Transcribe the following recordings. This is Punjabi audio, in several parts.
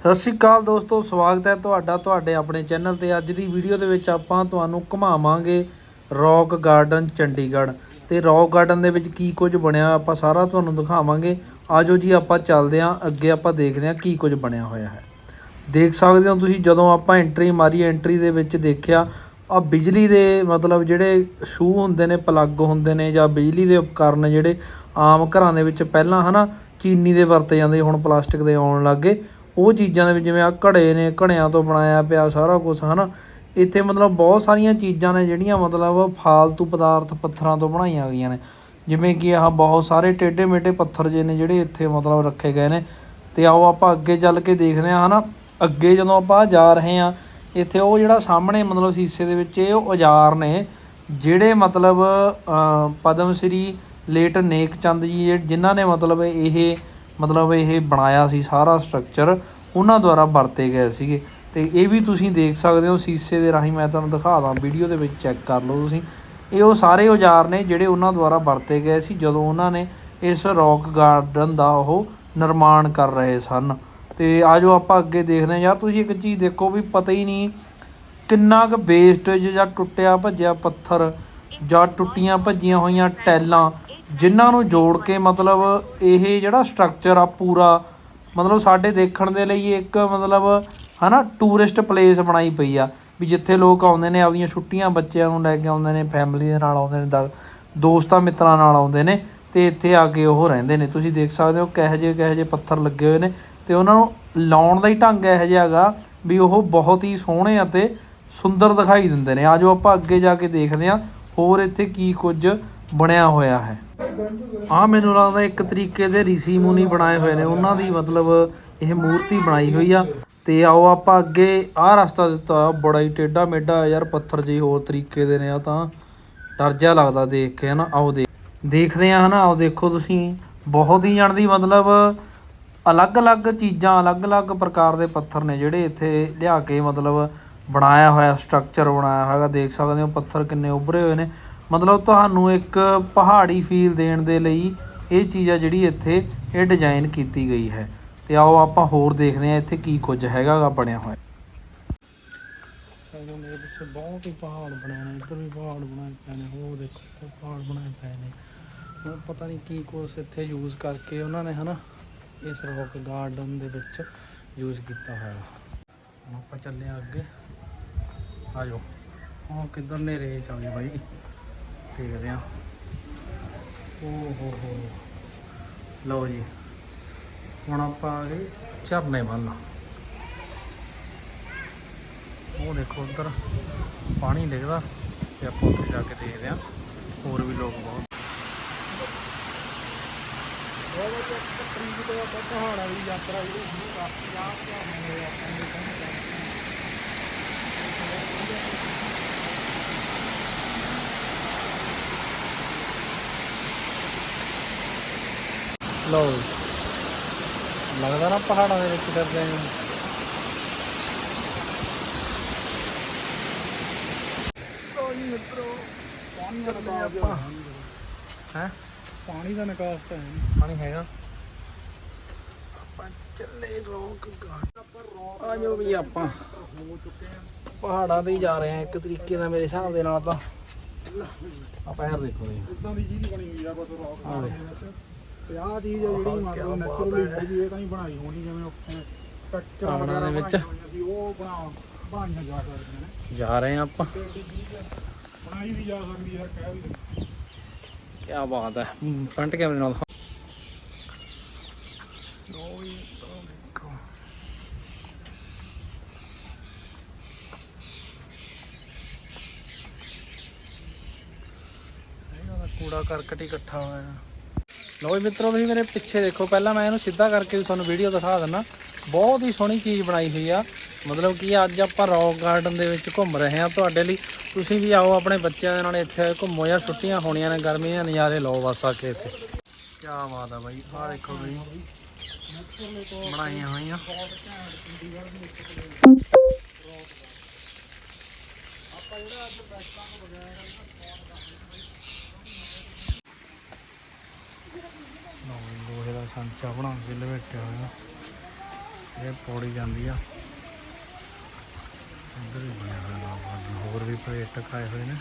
ਸਤਿ ਸ਼੍ਰੀ ਅਕਾਲ ਦੋਸਤੋ, ਸਵਾਗਤ ਹੈ ਤੁਹਾਡਾ ਤੁਹਾਡੇ ਆਪਣੇ ਚੈਨਲ ਤੇ। ਅੱਜ ਦੀ ਵੀਡੀਓ ਦੇ ਵਿੱਚ ਆਪਾਂ ਤੁਹਾਨੂੰ ਘੁਮਾਵਾਂਗੇ ਰੌਕ ਗਾਰਡਨ ਚੰਡੀਗੜ੍ਹ। ਤੇ ਰੌਕ ਗਾਰਡਨ ਦੇ ਵਿੱਚ ਕੀ ਕੁਝ ਬਣਿਆ ਆਪਾਂ ਸਾਰਾ ਤੁਹਾਨੂੰ ਦਿਖਾਵਾਂਗੇ। ਆਜੋ ਜੀ, ਆਪਾਂ ਚੱਲਦੇ ਹਾਂ। ਅੱਗੇ ਆਪਾਂ ਦੇਖਦੇ ਹਾਂ ਕੀ ਕੁਝ ਬਣਿਆ ਹੋਇਆ ਹੈ। ਦੇਖ ਸਕਦੇ ਹੋ ਤੁਸੀਂ, ਜਦੋਂ ਆਪਾਂ ਐਂਟਰੀ ਮਾਰੀ ਐਂਟਰੀ ਦੇ ਵਿੱਚ ਦੇਖਿਆ ਆ ਬਿਜਲੀ ਦੇ ਮਤਲਬ ਜਿਹੜੇ ਸ਼ੂ ਹੁੰਦੇ ਨੇ ਪਲੱਗ ਹੁੰਦੇ ਨੇ ਜਾਂ ਬਿਜਲੀ ਦੇ ਉਪਕਰਨ ਜਿਹੜੇ ਆਮ ਘਰਾਂ ਦੇ ਵਿੱਚ ਪਹਿਲਾਂ ਹੈ ਨਾ ਚੀਨੀ ਦੇ ਵਰਤੇ ਜਾਂਦੇ ਹੁਣ ਪਲਾਸਟਿਕ ਦੇ ਆਉਣ ਲੱਗੇ ਉਹ ਚੀਜ਼ਾਂ ਦੇ ਵਿੱਚ ਜਿਵੇਂ ਆ ਘੜੇ ਨੇ, ਘੜਿਆਂ ਤੋਂ ਬਣਾਇਆ ਪਿਆ ਸਾਰਾ ਕੁਝ ਨਾ ਇੱਥੇ ਮਤਲਬ ਬਹੁਤ ਸਾਰੀਆਂ ਚੀਜ਼ਾਂ ਨੇ ਜਿਹੜੀਆਂ ਮਤਲਬ ਫਾਲਤੂ ਪਦਾਰਥ ਪੱਥਰਾਂ ਤੋਂ ਬਣਾਈਆਂ ਗਈਆਂ ਨੇ। ਜਿਵੇਂ ਕਿ ਆਹ ਬਹੁਤ ਸਾਰੇ ਟੇਢੇ ਮੇਢੇ ਪੱਥਰ ਜੇ ਨੇ ਜਿਹੜੇ ਇੱਥੇ ਮਤਲਬ ਰੱਖੇ ਗਏ ਨੇ। ਅਤੇ ਆਓ ਆਪਾਂ ਅੱਗੇ ਚੱਲ ਕੇ ਦੇਖਦੇ ਹਾਂ ਹੈ ਨਾ ਅੱਗੇ ਜਦੋਂ ਆਪਾਂ ਜਾ ਰਹੇ ਹਾਂ, ਇੱਥੇ ਉਹ ਜਿਹੜਾ ਸਾਹਮਣੇ ਮਤਲਬ ਸ਼ੀਸ਼ੇ ਦੇ ਵਿੱਚ ਇਹ ਔਜ਼ਾਰ ਨੇ, ਜਿਹੜੇ ਮਤਲਬ ਪਦਮ ਸ੍ਰੀ ਲੇਟ ਨੇਕ ਚੰਦ ਜੀ ਜਿਨ੍ਹਾਂ ਨੇ ਮਤਲਬ ਇਹ ਮਤਲਬ ਇਹ ਬਣਾਇਆ ਸੀ ਸਾਰਾ ਸਟਰਕਚਰ ਉਹਨਾਂ ਦੁਆਰਾ ਵਰਤੇ ਗਏ ਸੀਗੇ। ਅਤੇ ਇਹ ਵੀ ਤੁਸੀਂ ਦੇਖ ਸਕਦੇ ਹੋ, ਸ਼ੀਸ਼ੇ ਦੇ ਰਾਹੀਂ ਮੈਂ ਤੁਹਾਨੂੰ ਦਿਖਾ ਦਾਂ, ਵੀਡੀਓ ਦੇ ਵਿੱਚ ਚੈੱਕ ਕਰ ਲਓ ਤੁਸੀਂ। ਇਹ ਉਹ ਸਾਰੇ ਔਜ਼ਾਰ ਨੇ ਜਿਹੜੇ ਉਹਨਾਂ ਦੁਆਰਾ ਵਰਤੇ ਗਏ ਸੀ, ਜਦੋਂ ਉਹਨਾਂ ਨੇ ਇਸ ਰੌਕ ਗਾਰਡਨ ਦਾ ਉਹ ਨਿਰਮਾਣ ਕਰ ਰਹੇ ਸਨ। ਤੇ ਆਜੋ ਆਪਾਂ ਅੱਗੇ ਦੇਖਦੇ ਹਾਂ। ਯਾਰ ਤੁਸੀਂ ਇੱਕ ਚੀਜ਼ ਦੇਖੋ ਵੀ ਪਤਾ ਹੀ ਨਹੀਂ ਕਿੰਨਾ ਕੁ ਵੇਸਟੇਜ ਜਾਂ ਟੁੱਟਿਆ ਭੱਜਿਆ ਪੱਥਰ ਜਾਂ ਟੁੱਟੀਆਂ ਭੱਜੀਆਂ ਹੋਈਆਂ ਟੈਲਾਂ ਜਿਨ੍ਹਾਂ ਨੂੰ ਜੋੜ ਕੇ ਮਤਲਬ ਇਹ ਜਿਹੜਾ ਸਟਰਕਚਰ ਆ ਪੂਰਾ, ਮਤਲਬ ਸਾਡੇ ਦੇਖਣ ਦੇ ਲਈ ਇੱਕ ਮਤਲਬ ਹੈ ਨਾ ਟੂਰਿਸਟ ਪਲੇਸ ਬਣਾਈ ਪਈ ਆ, ਵੀ ਜਿੱਥੇ ਲੋਕ ਆਉਂਦੇ ਨੇ, ਆਪਦੀਆਂ ਛੁੱਟੀਆਂ ਬੱਚਿਆਂ ਨੂੰ ਲੈ ਕੇ ਆਉਂਦੇ ਨੇ ਫੈਮਿਲੀ ਦੇ ਨਾਲ ਆਉਂਦੇ ਨੇ, ਦ- ਦੋਸਤਾਂ ਮਿੱਤਰਾਂ ਨਾਲ ਆਉਂਦੇ ਨੇ ਤੇ ਇੱਥੇ ਆ ਕੇ ਉਹ ਰਹਿੰਦੇ ਨੇ। ਤੁਸੀਂ ਦੇਖ ਸਕਦੇ ਹੋ ਕਿਹੋ ਜਿਹੇ ਕਿਹੋ ਜਿਹੇ ਪੱਥਰ ਲੱਗੇ ਹੋਏ ਨੇ ਤੇ ਉਹਨਾਂ ਨੂੰ ਲਾਉਣ ਦਾ ਹੀ ਢੰਗ ਇਹੋ ਜਿਹਾ ਹੈਗਾ ਵੀ ਉਹ ਬਹੁਤ ਹੀ ਸੋਹਣੇ ਅਤੇ ਸੁੰਦਰ ਦਿਖਾਈ ਦਿੰਦੇ ਨੇ। ਆਜੋ ਆਪਾਂ ਅੱਗੇ ਜਾ ਕੇ ਦੇਖਦੇ ਹਾਂ ਹੋਰ ਇੱਥੇ ਕੀ ਕੁਝ ਬਣਿਆ ਹੋਇਆ ਹੈ। ਆ ਮੈਨੂੰ ਲੱਗਦਾ ਇੱਕ ਤਰੀਕੇ ਦੇ ઋષਿ ਮੁਨੀ ਬਣਾਏ ਹੋਏ ਨੇ। ਉਹਨਾਂ ਦੀ ਮਤਲਬ ਇਹ ਮੂਰਤੀ ਬਣਾਈ ਹੋਈ ਆ। ਤੇ ਆਓ ਆਪਾਂ ਅੱਗੇ ਆਹ ਰਸਤਾ ਦਿੱਤਾ। ਹੋਇਆ, ਬੜਾ ਹੀ ਟੇਢਾ ਮੇਢਾ ਯਾਰ ਪੱਥਰ ਜਿਹੇ ਹੋਰ ਤਰੀਕੇ ਦੇ ਨੇ ਆ ਤਾਂ। ਡਰ ਜਿਹਾ ਲੱਗਦਾ ਦੇਖ ਕੇ ਹਨਾ? ਆਓ ਦੇਖ ਦੇਖਦੇ ਆ ਹਨਾ? ਆਓ ਦੇਖੋ ਤੁਸੀਂ। ਬਹੁਤ ਹੀ ਜਾਣਦੀ ਮਤਲਬ ਅਲੱਗ-ਅਲੱਗ ਚੀਜ਼ਾਂ ਅਲੱਗ-ਅਲੱਗ ਪ੍ਰਕਾਰ ਦੇ ਪੱਥਰ ਨੇ ਜਿਹੜੇ ਇੱਥੇ ਲਿਆ ਕੇ ਮਤਲਬ ਬਣਾਇਆ ਹੋਇਆ ਸਟਰਕਚਰ ਬਣਾਇਆ ਹੈਗਾ। ਦੇਖ ਸਕਦੇ ਹੋ ਪੱਥਰ ਕਿੰਨੇ ਉੱਭਰੇ ਹੋਏ ਨੇ। ਮਤਲਬ ਤੁਹਾਨੂੰ ਇੱਕ ਪਹਾੜੀ ਫੀਲ ਦੇਣ ਦੇ ਲਈ ਇਹ ਚੀਜ਼ ਆ ਜਿਹੜੀ ਇੱਥੇ ਇਹ ਡਿਜ਼ਾਈਨ ਕੀਤੀ ਗਈ ਹੈ। ਤੇ ਆਓ ਆਪਾਂ ਹੋਰ ਦੇਖਦੇ ਹਾਂ ਇੱਥੇ ਕੀ ਕੁਝ ਹੈਗਾ ਗਾ ਬਣਿਆ ਹੋਇਆ। ਸਾਡੇ ਮੇਰੇ ਪਿੱਛੇ ਬਹੁਤ ਹੀ ਪਹਾੜ ਬਣੇ ਨੇ, ਇੱਧਰ ਵੀ ਪਹਾੜ ਬਣਾਏ ਪਏ ਨੇ, ਉਹ ਦੇਖੋ ਪਹਾੜ ਬਣਾਏ ਪਏ ਨੇ। ਹੁਣ ਪਤਾ ਨਹੀਂ ਕੀ ਕੁਛ ਇੱਥੇ ਯੂਜ਼ ਕਰਕੇ ਉਹਨਾਂ ਨੇ ਹਨਾ ਇਸ ਰੌਕ ਗਾਰਡਨ ਦੇ ਵਿੱਚ ਯੂਜ਼ ਕੀਤਾ ਹੋਇਆ। ਆਪਾਂ ਚੱਲੇ ਹਾਂ ਅੱਗੇ। ਆ ਜਾਓ। ਹਾਂ ਕਿੱਧਰ ਨੇ ਰੇ ਚੱਲੇ ਬਾਈ? ਦੇਖਦੇ ਆ ਓ ਹੋ ਹੋ। ਲਓ ਜੀ। ਹੁਣ ਆਪਾਂ ਆ ਗਏ ਝਰਨੇ ਵੱਲ। ਉਹ ਦੇਖੋ ਉੱਧਰ ਪਾਣੀ ਡਿੱਗਦਾ ਤੇ ਆਪਾਂ ਉੱਥੇ ਜਾ ਕੇ ਦੇਖਦੇ ਆ ਹੋਰ ਵੀ ਲੋਕ ਬਹੁਤ। ਪਹਾੜਾਂ ਦੀ ਯਾਤਰਾ ਜਿਹੜੀ ਸ਼ੁਰੂ ਕਰਤੀ ਆ ਹੋਏ ਆਪਾਂ ਨੇ ਲਓ। ਲੱਗਦਾ ਨਾ ਪਹਾੜਾਂ ਦੇ ਵਿੱਚ ਫਿਰਦੇ ਆਂ ਹੈ ਪਾਣੀ ਦਾ ਨਿਕਾਸ ਤਾਂ ਹੈ। ਪਾਣੀ ਹੈਗਾ। ਆਪਾਂ ਚੱਲੇ ਰੋਕ ਆ ਜੋ ਵੀ ਆਪਾਂ। ਪਹਾੜਾਂ ਤੇ ਹੀ ਜਾ ਰਹੇ ਆ ਇੱਕ ਤਰੀਕੇ ਦਾ ਮੇਰੇ ਹਿਸਾਬ ਦੇ ਨਾਲ ਤਾਂ। ਆ ਪੈਰ ਦੇਖੋ ਜੀ। ਇੱਦਾਂ ਦੀ ਚੀਜ਼ ਬਣੀ ਹੋਈ ਆ ਬਸ ਰੌਕ ਆਹ ਦੇ ਵਿੱਚ। ਤੇ ਆਹ ਚੀਜ਼ ਆ ਜਿਹੜੀ ਮਤਲਬ ਨੈਚੁਰਲੀ ਹੈਗੀ ਇਹ ਤਾਂ ਨਹੀਂ ਬਣਾਈ ਹੋਣੀ ਜਿਵੇਂ ਉੱਥੇ ਕੱਚਾ ਪਹਾੜਾਂ ਵਗੈਰਾ ਦੇ ਵਿੱਚ। ਬਣਾਈਆਂ ਹੋਈਆਂ ਸੀ ਉਹ ਬਣਾ ਬਣਾਈਆਂ ਜਾ ਸਕਦੀਆਂ ਨੇ। ਜਾ ਰਹੇ ਆ ਆਪਾਂ। ਤੇ ਏਡੀ ਚੀਜ਼ ਬਣਾਈ ਵੀ ਜਾ ਸਕਦੀ ਹੈ ਕਹਿ ਵੀ ਦਿੰਦੇ। ਕੀ ਬਾਤ ਹੈ। ਫਰੰਟ ਕੈਮਰੇ ਨਾਲ ਕੂੜਾ ਕਰਕਟ ਹੀ ਇਕੱਠਾ ਹੋਇਆ। ਲਓ ਜੀ ਮਿੱਤਰੋ, ਤੁਸੀਂ ਮੇਰੇ ਪਿੱਛੇ ਦੇਖੋ, ਪਹਿਲਾਂ ਮੈਂ ਇਹਨੂੰ ਸਿੱਧਾ ਕਰਕੇ ਤੁਹਾਨੂੰ ਵੀਡੀਓ ਦਿਖਾ ਦਿੰਦਾ ਬਹੁਤ ਹੀ ਸੋਹਣੀ ਚੀਜ਼ ਬਣਾਈ ਹੋਈ ਆ। ਮਤਲਬ ਕਿ ਅੱਜ ਆਪਾਂ ਰੌਕ ਗਾਰਡਨ ਦੇ ਵਿੱਚ ਘੁੰਮ ਰਹੇ ਹਾਂ। ਤੁਹਾਡੇ ਲਈ ਤੁਸੀਂ ਵੀ ਆਓ ਆਪਣੇ ਬੱਚਿਆਂ ਦੇ ਨਾਲ ਇੱਥੇ ਘੁੰਮੋ ਜਾਂ ਛੁੱਟੀਆਂ ਹੋਣੀਆਂ ਨੇ, ਗਰਮੀਆਂ ਦੇ ਨਜ਼ਾਰੇ ਲਓ ਬਸ ਆ ਕੇ ਇੱਥੇ। ਕੀ ਬਾਤ ਆ ਬਾਈ, ਆਹ ਦੇਖੋ ਬਈ ਬਣਾਈਆਂ ਹੋਈਆਂ। ਲਓ ਜੀ, ਲੋਹੇ ਦਾ ਸੰਚਾ ਬਣਾ ਕੇ ਲਵੇਟਿਆ ਹੋਇਆ ਇਹ ਪੌੜੀ ਜਾਂਦੀ ਆ। ਇੱਧਰ ਵੀ ਬਣਿਆ ਹੋਇਆ ਨਾਲ ਹੋਰ ਵੀ ਪਲੇਟ ਆਏ ਹੋਏ ਨੇ।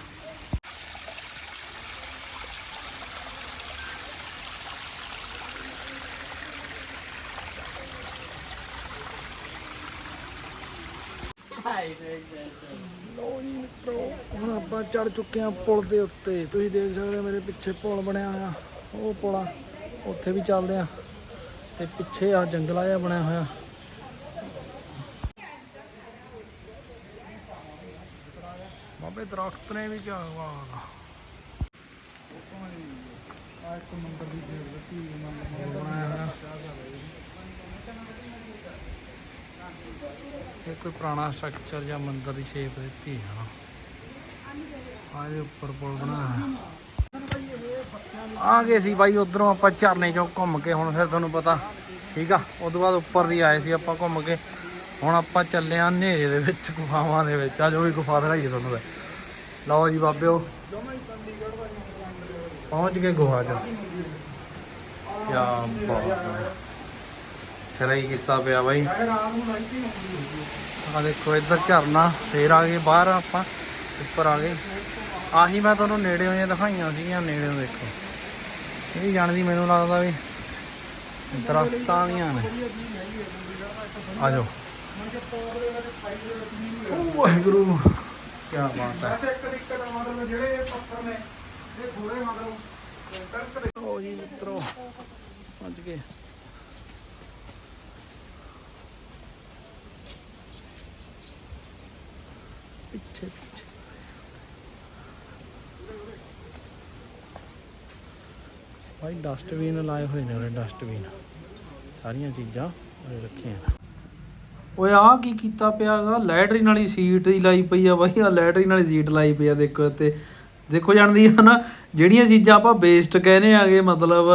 ਲੋ ਜੀ ਮਿੱਤਰੋ ਹੁਣ ਆਪਾਂ ਚੜ ਚੁੱਕੇ ਹਾਂ ਪੁਲ ਦੇ ਉੱਤੇ। ਤੁਸੀਂ ਦੇਖ ਸਕਦੇ ਹੋ ਮੇਰੇ ਪਿੱਛੇ ਪੁਲ ਬਣਿਆ ਹੋਇਆ। ਉਹ ਪੁਲ ਉੱਥੇ ਵੀ ਚੱਲਦੇ ਆ। ਤੇ ਪਿੱਛੇ ਆ ਜੰਗਲਾ ਜਿਹਾ ਬਣਿਆ ਹੋਇਆ। ਬਾਬੇ ਦਰਖਤ ਨੇ ਵੀ ਕਿਆ ਵਾਹ ਆ। ਇੱਕ ਮੰਦਰ ਦੀ ਗੇਟ ਦਿੱਤੀ ਬਣਾਇਆ ਹੋਇਆ ਇਹ ਕੋਈ ਪੁਰਾਣਾ ਸਟਰਕਚਰ ਜਾਂ ਮੰਦਰ ਦੀ ਸ਼ੇਪ ਦਿੱਤੀ ਹੈ ਨਾ ਆਹ ਇਹਦੇ ਉੱਪਰ ਪੁਲ ਬਣਾਇਆ। ਹੋਇਆ ਆ ਗਏ ਸੀ ਬਾਈ, ਉਧਰੋਂ ਆਪਾਂ ਝਰਨੇ ਚੋਂ ਘੁੰਮ ਕੇ ਹੁਣ ਫਿਰ ਤੁਹਾਨੂੰ ਪਤਾ, ਠੀਕ ਆ? ਉਸ ਤੋਂ ਬਾਅਦ ਉੱਪਰ ਦੀ ਆਏ ਸੀ ਆਪਾਂ ਘੁੰਮ ਕੇ। ਹੁਣ ਆਪਾਂ ਚੱਲੇ ਆ ਹਨੇਰੇ ਦੇ ਵਿੱਚ, ਗੁਫਾਵਾਂ ਦੇ ਵਿੱਚ। ਆ ਜੋ ਵੀ ਗੁਫਾ ਦਿਖਾਈਏ ਤੁਹਾਨੂੰ ਮੈਂ। ਲਓ ਜੀ ਬਾਬਿਓ, ਪਹੁੰਚ ਗਏ ਗੁਫਾ 'ਚ। ਕਿਆ ਬਾਤ ਹੈ। ਹੀ ਕੀਤਾ ਪਿਆ ਬਾਈ। ਆ ਦੇਖੋ, ਇੱਧਰ ਝਰਨਾ, ਫੇਰ ਆ ਗਏ ਬਾਹਰ ਆਪਾਂ, ਉੱਪਰ ਆ ਗਏ। ਆਹੀ ਮੈਂ ਤੁਹਾਨੂੰ ਨੇੜੇ ਹੋਈਆਂ ਦਿਖਾਈਆਂ ਸੀਗੀਆਂ ਨੇੜੇ ਦੇਖੋ। ਇਹ ਜਾਣਦੀ, ਮੈਨੂੰ ਲੱਗਦਾ ਵੀ ਦਰਖਤਾਂ ਦੀਆਂ ਨੇ। ਆ ਜਾਓ। ਵਾਹਿਗੁਰੂ ਕੀ ਬਾਤ ਹੈ। ਜਿਹੜੇ ਪੱਥਰ ਨੇ ਇਹ ਥੋੜੇ ਮਤਲਬ ਤਰਕ ਦੇ ਜੀ ਮਿੱਤਰੋ ਪਹੁੰਚ ਗਏ ਭਾਈ ਡਸਟਬਿਨ ਲਾਏ ਹੋਏ ਨੇ ਉਰੇ ਡਸਟਬਿਨ ਸਾਰੀਆਂ ਚੀਜ਼ਾਂ ਉਰੇ ਰੱਖੀਆਂ। ਓਏ ਆ ਕੀ ਕੀਤਾ ਪਿਆਗਾ ਲੈਟਰਿਨ ਵਾਲੀ ਸੀਟ ਹੀ ਲਾਈ ਪਈ ਆ ਬਾਈ ਆ ਲੈਟਰਿਨ ਵਾਲੀ ਸੀਟ ਲਾਈ ਪਈ ਆ ਦੇਖੋ ਇੱਥੇ। ਦੇਖੋ ਜਾਣਦੀ ਆ ਨਾ ਜਿਹੜੀਆਂ ਚੀਜ਼ਾਂ ਆਪਾਂ ਵੇਸਟ ਕਹਿੰਦੇ ਆਗੇ, ਮਤਲਬ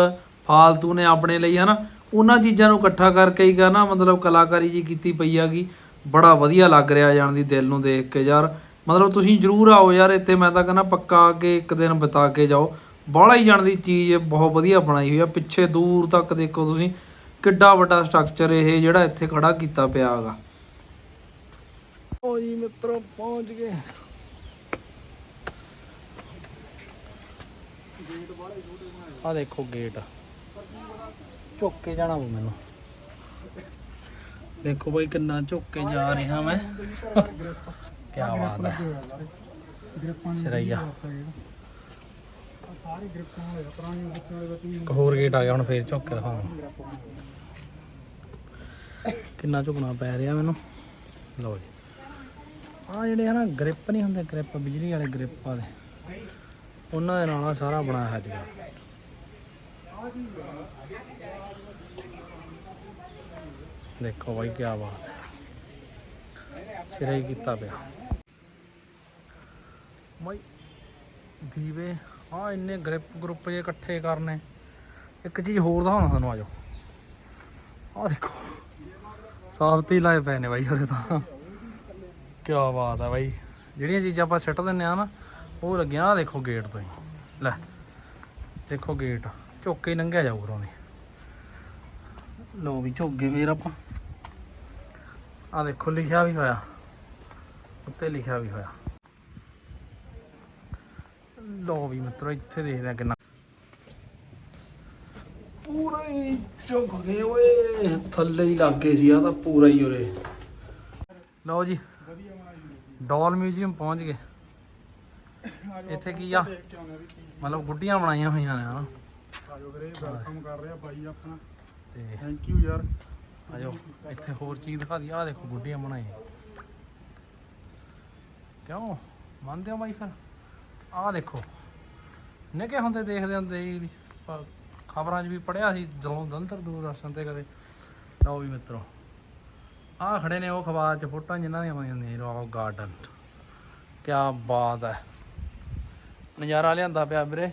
ਫਾਲਤੂ ਨੇ ਆਪਣੇ ਲਈ ਹਨਾ, ਉਹਨਾਂ ਚੀਜ਼ਾਂ ਨੂੰ ਇਕੱਠਾ ਕਰਕੇ ਹੀ ਨਾ ਮਤਲਬ ਕਲਾਕਾਰੀ ਜੀ ਕੀਤੀ ਪਈ ਆਗੀ। ਬੜਾ ਵਧੀਆ ਲੱਗ ਰਿਹਾ ਜਾਣਦੀ ਦਿਲ ਨੂੰ ਦੇਖ ਕੇ ਯਾਰ। ਮਤਲਬ ਤੁਸੀਂ ਜਰੂਰ ਆਓ ਯਾਰ ਇੱਥੇ, ਮੈਂ ਤਾਂ ਕਹਿੰਦਾ ਪੱਕਾ ਆ ਕੇ ਇੱਕ ਦਿਨ ਬਿਤਾ ਕੇ ਜਾਓ। ਬਾਹਲਾ ਹੀ ਜਾਣਦੀ ਚੀਜ਼ ਬਹੁਤ ਵਧੀਆ ਬਣਾਈ ਹੋਈ ਆ। ਪਿੱਛੇ ਦੂਰ ਤੱਕ ਦੇਖੋ ਤੁਸੀਂ, ਕਿੱਡਾ ਵੱਡਾ ਸਟਰਕਚਰ ਇਹ ਜਿਹੜਾ ਇੱਥੇ ਖੜਾ ਕੀਤਾ ਪਿਆ ਹੈਗਾ। ਓ ਜੀ ਮਿੱਤਰੋ, ਪਹੁੰਚ ਗਏ। ਆ ਦੇਖੋ ਗੇਟ ਝੁੱਕ ਕੇ ਜਾਣਾ ਪਊ ਮੈਨੂੰ। ਦੇਖੋ ਬਈ ਕਿੰਨਾ ਝੁੱਕ ਕੇ ਜਾ ਰਿਹਾ ਮੈਂ। ਕੀ ਬਾਤ ਹੈ। ਗ੍ਰਿਪਾਂ ਸਾਰੇ ਗ੍ਰਿਪਾਂ ਵਾਲੇ ਆ, ਪੁਰਾਣੀਆਂ ਗ੍ਰਿਪਾਂ ਵਾਲੇ ਵਿੱਚ ਵੀ ਇੱਕ ਹੋਰ ਗੇਟ ਆ ਗਿਆ ਹੁਣ ਫੇਰ ਝੁੱਕ ਕੇ ਦਿਖਾਵਾਂ ਕਿੰਨਾ ਝੁਕਣਾ ਪੈ ਰਿਹਾ ਮੈਨੂੰ? ਲਓ ਜੀ। ਆ ਜਿਹੜੇ ਆ ਨਾ ਗ੍ਰਿਪ ਨਹੀਂ ਹੁੰਦੇ ਗ੍ਰਿਪ ਬਿਜਲੀ ਵਾਲੇ ਗ੍ਰਿਪ ਵਾਲੇ ਉਹਨਾਂ ਦੇ ਨਾਲ ਆ ਸਾਰਾ ਬਣਾਇਆ ਹੈ ਜੀ ਦੇਖੋ ਬਾਈ ਕੀ ਬਾਤ ਹੈ। ਸਿਰਾ ਕੀਤਾ ਪਿਆ। ਬਾਈ ਦੀਵੇ ਆ ਇੰਨੇ ਗ੍ਰਿਪ, ਗਰੁੱਪ ਜੇ ਇਕੱਠੇ ਕਰਨੇ। ਇੱਕ ਚੀਜ਼ ਹੋਰ ਦਿਖਾਉਣਾ ਤੁਹਾਨੂੰ ਆਜੋ। ਆ ਦੇਖੋ। ਸਾਫਤੀ ਲਾਏ ਪਏ ਨੇ ਬਾਈ ਉਹਦੇ ਤਾਂ। ਕੀ ਬਾਤ ਹੈ ਬਾਈ। ਜਿਹੜੀਆਂ ਚੀਜ਼ਾਂ ਆਪਾਂ ਸਿੱਟ ਦਿੰਨੇ ਆ ਨਾ, ਉਹ ਲੱਗੀਆਂ। ਆ ਦੇਖੋ ਗੇਟ ਤੋਂ ਹੀ। ਲੈ, ਦੇਖੋ ਗੇਟ। ਝੁੱਕ ਲੰਘਿਆ ਜਾਊ ਉਰੋਂ ਦੀ ਲੋ ਵੀ ਝੋਗੇ ਗਏ ਆਪਾਂ। ਆ ਦੇਖੋ, ਲਿਖਿਆ ਵੀ ਹੋਇਆ। ਉੱਤੇ ਲਿਖਿਆ ਵੀ ਹੋਇਆ। ਲੋ ਵੀ ਮਿੱਤਰੋ ਇੱਥੇ ਦੇਖਦੇ ਆ ਕਿੰਨਾ ਪੂਰਾ ਹੀ ਝੁਕ ਗਏ ਓਏ ਥੱਲੇ ਹੀ ਲੱਗ ਗਏ ਸੀ ਆ ਤਾਂ ਪੂਰਾ ਹੀ ਉਰੇ। ਲਓ ਜੀ ਡਾਲ ਮਿਊਜ਼ੀਅਮ ਪਹੁੰਚ ਗਏ। ਇੱਥੇ ਕੀ ਆ? ਮਤਲਬ ਗੁੱਡੀਆਂ ਬਣਾਈਆਂ ਹੋਈਆਂ ਨੇ ਹਨਾ? ਆਜੋ ਵੀਰੇ ਵੈਲਕਮ ਕਰ ਰਿਹਾ ਬਾਈ ਆਪਣਾ। ਤੇ ਥੈਂਕ ਯੂ ਯਾਰ। ਆਜੋ ਇੱਥੇ ਹੋਰ ਚੀਜ਼ ਦਿਖਾ ਦੀ ਆ ਦੇਖੋ ਗੁੱਡੀਆਂ ਬਣਾਈਆਂ। ਕਿਉਂ? ਮੰਨਦੇ ਹੋ ਬਾਈ ਫਿਰ? ਆਹ ਦੇਖੋ। ਨਿੱਕੇ ਹੁੰਦੇ ਦੇਖਦੇ ਹੁੰਦੇ ਸੀ ਖਬਰਾਂ 'ਚ ਵੀ ਪੜਿਆ ਸੀ ਜਦੋਂ ਦੰਤਰ ਦੂਰਦਰਸ਼ਨ ਤੇ ਕਦੇ। ਲਓ ਵੀ ਮਿੱਤਰੋ, ਆਹ ਖੜੇ ਨੇ ਉਹ ਅਖਬਾਰ 'ਚ ਫੋਟੋਆਂ ਜਿਨ੍ਹਾਂ ਦੀਆਂ ਬਣੀਆਂ ਹੁੰਦੀਆਂ ਰੌਕ ਗਾਰਡਨ। ਕੀ ਬਾਤ ਹੈ ਨਜ਼ਾਰਾ ਲਿਆਂਦਾ ਪਿਆ ਵੀਰੇ।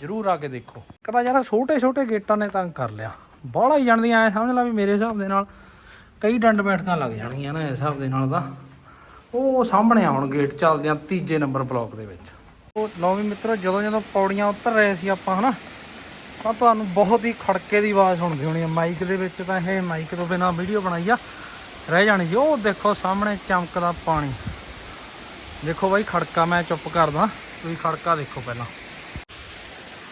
ਜਰੂਰ ਆ ਕੇ ਦੇਖੋ। ਕਹਿੰਦਾ ਯਾਰ ਛੋਟੇ ਛੋਟੇ ਗੇਟਾਂ ਨੇ ਤੰਗ ਕਰ ਲਿਆ। ਬਾਹਲਾ ਹੀ ਜਾਣਦੀਆਂ, ਐ ਸਮਝ ਲਾ ਵੀ ਮੇਰੇ ਹਿਸਾਬ ਦੇ ਨਾਲ ਕਈ ਡੰਡ ਬੈਠਕਾਂ ਲੱਗ ਜਾਣਗੀਆਂ ਨਾ, ਇਸ ਹਿਸਾਬ ਦੇ ਨਾਲ ਤਾਂ। ਉਹ ਸਾਹਮਣੇ ਆਉਣ ਗੇਟ ਚੱਲਦੇ ਆ ਤੀਜੇ ਨੰਬਰ ਬਲਾਕ ਦੇ ਵਿੱਚ। ਉਹ ਲਓ ਵੀ ਮਿੱਤਰੋ, ਜਦੋਂ ਜਦੋਂ ਪੌੜੀਆਂ ਉਤਰ ਰਹੇ ਸੀ ਆਪਾਂ, ਹਨਾ? ਤਾਂ ਤੁਹਾਨੂੰ ਬਹੁਤ ਹੀ ਖੜਕੇ ਦੀ ਆਵਾਜ਼ ਸੁਣਦੀ ਹੋਣੀ ਹੈ ਮਾਈਕ ਦੇ ਵਿੱਚ ਤਾਂ ਇਹ ਮਾਈਕ ਤੋਂ ਬਿਨਾ ਵੀਡੀਓ ਬਣਾਈ ਆ। ਰਹਿ ਜਾਣੀ ਜੀ, ਉਹ ਦੇਖੋ ਸਾਹਮਣੇ ਚਮਕਦਾ ਪਾਣੀ। ਦੇਖੋ ਬਾਈ, ਖੜਕਾ ਮੈਂ ਚੁੱਪ ਕਰਦਾ। ਤੁਸੀਂ ਖੜਕਾ ਦੇਖੋ ਪਹਿਲਾਂ।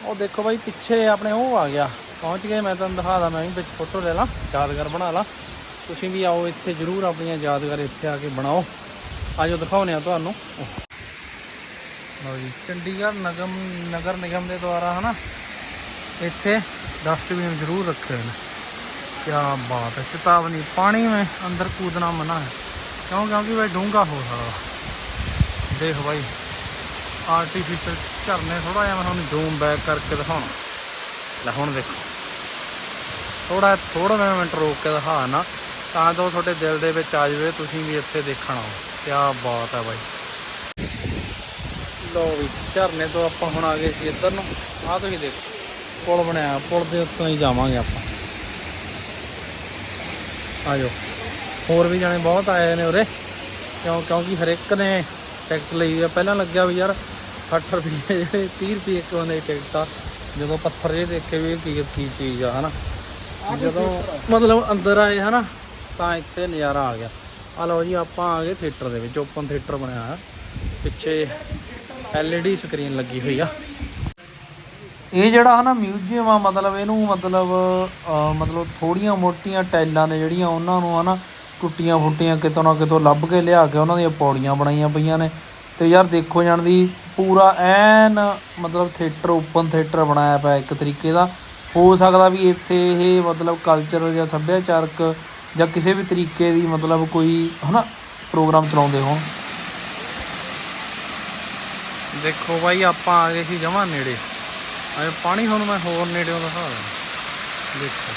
ਉਹ ਦੇਖੋ ਬਾਈ, ਪਿੱਛੇ ਆਪਣੇ ਉਹ ਆ ਗਿਆ। ਪਹੁੰਚ ਗਏ, ਮੈਂ ਤੁਹਾਨੂੰ ਦਿਖਾਦਾ ਮੈਂ ਵੀ ਵਿੱਚ ਫੋਟੋ ਲੈ ਲਾਂ, ਯਾਦਗਾਰ ਬਣਾ ਲਾਂ। ਤੁਸੀਂ ਵੀ ਆਓ ਇੱਥੇ, ਜ਼ਰੂਰ ਆਪਣੀਆਂ ਯਾਦਗਾਰ ਇੱਥੇ ਆ ਕੇ ਬਣਾਓ। ਆਜੋ ਦਿਖਾਉਨੇ ਆ ਤੁਹਾਨੂੰ। ਲਓ ਜੀ, ਚੰਡੀਗੜ੍ਹ ਨਗਮ ਨਗਰ ਨਿਗਮ ਦੇ ਦੁਆਰਾ, ਹਨਾ? ਇੱਥੇ ਡਸਟਬਿਨ ਜ਼ਰੂਰ ਰੱਖੇ ਨੇ। ਕਿਆ ਬਾਤ ਹੈ, ਚੇਤਾਵਨੀ, ਪਾਣੀ ਵਿੱਚ ਅੰਦਰ ਕੂਦਣਾ ਮਨਾ ਹੈ। ਕਿਉਂ? ਕਿਉਂਕਿ ਵੇ ਡੂੰਗਾ ਹੋ ਸਕਦਾ। ਦੇਖ ਬਾਈ ਆਰਟੀਫੀਸ਼ੀਅਲ ਝਰਨੇ ਥੋੜਾ ਜਿਹਾ ਮੈਂ ਤੁਹਾਨੂੰ ਜ਼ੂਮ ਬੈਕ ਕਰਕੇ ਦਿਖਾਉਣਾ। ਲੈ ਹੁਣ ਦੇਖੋ। ਥੋੜਾ ਥੋੜਾ ਮੈਂ ਮਿੰਟ ਰੋਕ ਕੇ ਦਿਖਾਣਾ ਤਾਂ ਜੋ ਤੁਹਾਡੇ ਦਿਲ ਦੇ ਵਿੱਚ ਆ ਜਾਵੇ, ਤੁਸੀਂ ਵੀ ਇੱਥੇ ਦੇਖਣ ਆਓ। ਕਿਆ ਬਾਤ ਹੈ ਬਾਈ। ਲਓ ਵੀ, ਝਰਨੇ ਤੋਂ ਆਪਾਂ ਹੁਣ ਆ ਗਏ ਸੀ ਇੱਧਰ ਨੂੰ। ਆਹ ਤੁਸੀਂ ਦੇਖੋ, ਪੁਲ ਬਣਿਆ ਪੁਲ ਦੇ ਉੱਤੋਂ ਹੀ ਜਾਵਾਂਗੇ ਆਪਾਂ। ਆਜੋ। ਹੋਰ ਵੀ ਜਾਣੇ ਬਹੁਤ ਆਏ ਨੇ ਉਰੇ। ਕਿਉਂ, ਕਿਉਂਕਿ ਹਰ ਇੱਕ ਨੇ ਟਿਕਟ ਲਈ ਆ। ਪਹਿਲਾਂ ਲੱਗਿਆ ਵੀ ਯਾਰ 60 ਰੁਪਏ ਜਿਹੜੇ 30 ਰੁਪਏ ਇੱਕ ਬੰਦੇ ਟਿਕਟ ਆ। ਜਦੋਂ ਪੱਥਰ ਜੇ ਦੇਖੇ ਵੀ ਕੀ ਕੀ ਚੀਜ਼ ਆ, ਹਨਾ। ਜਦੋਂ ਮਤਲਬ ਅੰਦਰ ਆਏ, ਹਨਾ, ਤਾਂ ਇੱਥੇ ਨਜ਼ਾਰਾ ਆ ਗਿਆ। ਆ ਲਓ ਜੀ, ਆਪਾਂ ਆ ਗਏ ਥੀਏਟਰ ਦੇ ਵਿੱਚ ਓਪਨ ਥੀਏਟਰ ਬਣਿਆ ਹੋਇਆ। ਪਿੱਛੇ LED ਸਕਰੀਨ ਲੱਗੀ ਹੋਈ ਆ। ਇਹ ਜਿਹੜਾ ਹਨਾ ਮਿਊਜ਼ੀਅਮ ਆ, ਮਤਲਬ ਇਹਨੂੰ ਮਤਲਬ ਮਤਲਬ ਥੋੜੀਆਂ ਮੋਟੀਆਂ ਟੈਲਾਂ ਨੇ ਜਿਹੜੀਆਂ ਉਹਨਾਂ ਨੂੰ ਹਨਾ ਟੁੱਟੀਆਂ ਫੁੱਟੀਆਂ ਕਿਤੋਂ ਨਾ ਕਿਤੋਂ ਲੱਭ ਕੇ ਲਿਆ ਕੇ ਉਹਨਾਂ ਦੀਆਂ ਪੌੜੀਆਂ ਬਣਾਈਆਂ ਪਈਆਂ ਨੇ। ਤੇ ਯਾਰ ਦੇਖੋ ਜਾਣ ਦੀ, ਪੂਰਾ ਐਨ ਮਤਲਬ ਥੀਏਟਰ ਓਪਨ ਥੀਏਟਰ ਬਣਾਇਆ ਪਿਆ ਇੱਕ ਤਰੀਕੇ ਦਾ। ਹੋ ਸਕਦਾ ਵੀ ਇੱਥੇ ਇਹ ਮਤਲਬ ਕਲਚਰ ਜਾਂ ਸੱਭਿਆਚਾਰਕ ਜਾਂ ਕਿਸੇ ਵੀ ਤਰੀਕੇ ਦੀ ਮਤਲਬ ਕੋਈ ਹਨਾ ਪ੍ਰੋਗਰਾਮ ਚਲਾਉਂਦੇ ਹੋਣ। ਦੇਖੋ ਬਾਈ ਆਪਾਂ ਆ ਗਏ ਸੀ ਜਮਾ ਨੇੜੇ। ਅਜੇ ਪਾਣੀ ਹੁਣ ਮੈਂ ਹੋਰ ਨੇੜੇੋਂ ਦਿਖਾ ਦਿੰਦਾ ਦੇਖੋ।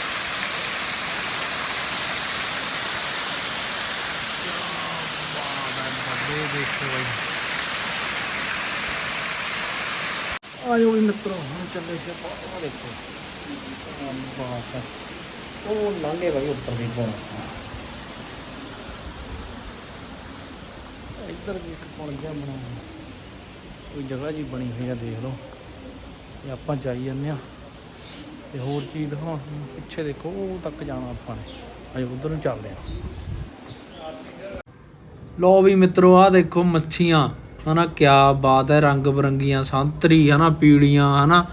ਵੱਡੇ ਦੇਖੋ ਬਾਈ ਆਇਓ ਵੀ ਮਿੱਤਰੋ ਹੁਣ ਚੱਲੇ ਸੀ ਆਪਾਂ। ਆਹ ਦੇਖੋ। ਆਹ ਬਾਤ ਹੈ ਉਹ ਲੰਘੇ ਬਾਈ ਉੱਪਰ ਦੀ ਪੌਣ ਇੱਧਰ ਵੀ ਇੱਕ ਪੁਲ ਜਿਹਾ ਬਣਾਇਆ ਕੋਈ ਜਗ੍ਹਾ ਜੀ ਬਣੀ ਹੋਈ ਆ, ਦੇਖ ਲਓ। ਤੇ ਆਪਾਂ ਜਾਈ ਜਾਂਦੇ ਆ। ਤੇ ਹੋਰ ਚੀਜ਼ ਦਿਖਾਉਣ। ਪਿੱਛੇ ਦੇਖੋ, ਉਹ ਤੱਕ ਜਾਣਾ ਆਪਾਂ ਨੇ। ਅਜੇ ਉਧਰ ਨੂੰ ਚੱਲਦੇ ਆ। ਲੋ ਵੀ ਮਿੱਤਰੋ ਆ ਦੇਖੋ ਮੱਛੀਆਂ। ਹਨਾ, ਕਿਆ ਬਾਤ ਹੈ। ਰੰਗ ਬਰੰਗੀਆਂ, ਸੰਤਰੀ, ਹਨਾ ਪੀੜੀਆਂ ਹਨਾ।